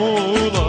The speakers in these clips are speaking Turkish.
bul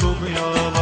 sobrem ela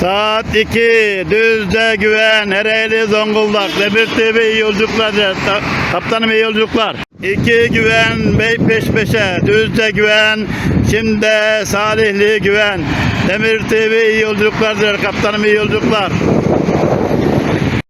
Saat 2 Düzde Güven Ereğli Zonguldak. Demir TV iyi Kaptanım iyi yolculuklar. 2 Güven Bey peş peşe. Düzde Güven Şimdi Salihli Güven. Demir TV iyi yolculuklar Kaptanım iyi yolculuklar.